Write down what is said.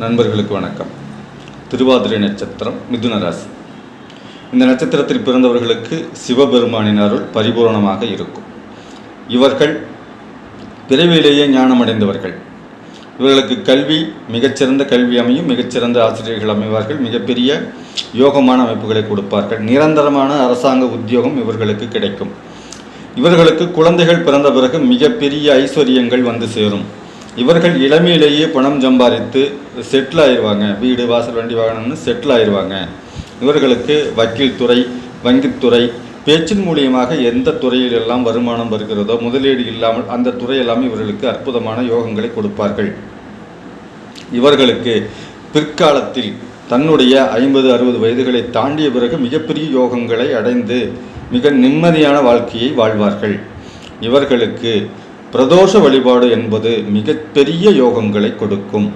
நண்பர்களுக்கு வணக்கம். திருவாதிரை நட்சத்திரம் மிதுன ராசி. இந்த நட்சத்திரத்தில் பிறந்தவர்களுக்கு சிவபெருமானின் அருள் பரிபூரணமாக இருக்கும். இவர்கள் பிறவியிலேயே ஞானமடைந்தவர்கள். இவர்களுக்கு கல்வி மிகச்சிறந்த கல்வி அமையும் மிகச்சிறந்த ஆசிரியர்கள் அமைவார்கள் மிகப்பெரிய யோகமான அமைப்புகளை கொடுப்பார்கள். நிரந்தரமான அரசாங்க உத்தியோகம் இவர்களுக்கு கிடைக்கும். இவர்களுக்கு குழந்தைகள் பிறந்த பிறகு மிகப்பெரிய ஐஸ்வர்யங்கள் வந்து சேரும். இவர்கள் இளமையிலேயே பணம் சம்பாதித்து செட்டில் ஆயிடுவாங்க வீடு வாசல் வண்டி வாகனம்னு செட்டில் ஆயிடுவாங்க இவர்களுக்கு வக்கீல் துறை வங்கித்துறை பேச்சின் மூலியமாக எந்த துறையில் எல்லாம் வருமானம் வருகிறதோ முதலீடு இல்லாமல் அந்த துறையெல்லாம் இவர்களுக்கு அற்புதமான யோகங்களை கொடுப்பார்கள். இவர்களுக்கு பிற்காலத்தில் தன்னுடைய ஐம்பது அறுபது வயதுகளை தாண்டிய பிறகு மிகப்பெரிய யோகங்களை அடைந்து மிக நிம்மதியான வாழ்க்கையை வாழ்வார்கள். இவர்களுக்கு பிரதோஷ வழிபாடு என்பது மிகப்பெரிய யோகங்களை கொடுக்கும்.